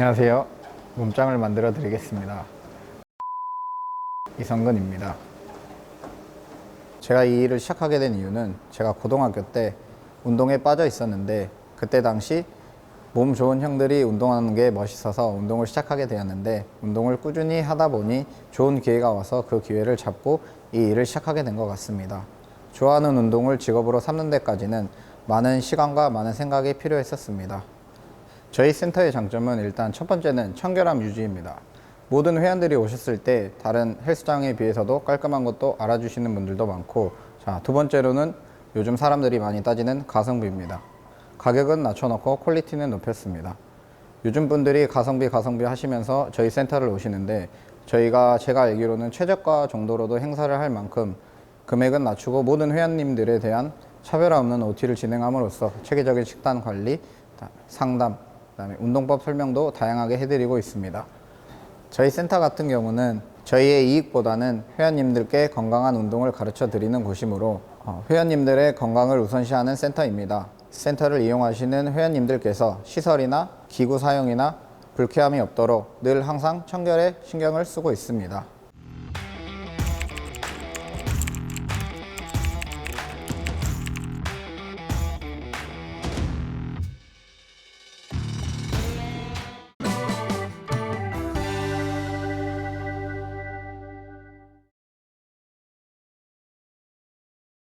안녕하세요. 몸짱을 만들어 드리겠습니다. 이성근입니다. 제가 이 일을 시작하게 된 이유는 제가 고등학교 때 운동에 빠져 있었는데 그때 당시 몸 좋은 형들이 운동하는 게 멋있어서 운동을 시작하게 되었는데 운동을 꾸준히 하다 보니 좋은 기회가 와서 그 기회를 잡고 이 일을 시작하게 된 것 같습니다. 좋아하는 운동을 직업으로 삼는 데까지는 많은 시간과 많은 생각이 필요했었습니다. 저희 센터의 장점은 일단 첫 번째는 청결함 유지입니다. 모든 회원들이 오셨을 때 다른 헬스장에 비해서도 깔끔한 것도 알아주시는 분들도 많고 자, 두 번째로는 요즘 사람들이 많이 따지는 가성비입니다. 가격은 낮춰놓고 퀄리티는 높였습니다. 요즘 분들이 가성비 가성비 하시면서 저희 센터를 오시는데 저희가 제가 알기로는 최저가 정도로도 행사를 할 만큼 금액은 낮추고 모든 회원님들에 대한 차별화 없는 OT를 진행함으로써 체계적인 식단 관리, 다- 상담, 그다음에 운동법 설명도 다양하게 해드리고 있습니다. 저희 센터 같은 경우는 저희의 이익보다는 회원님들께 건강한 운동을 가르쳐 드리는 곳이므로 어, 회원님들의 건강을 우선시하는 센터입니다. 센터를 이용하시는 회원님들께서 시설이나 기구 사용이나 불쾌함이 없도록 늘 항상 청결에 신경을 쓰고 있습니다.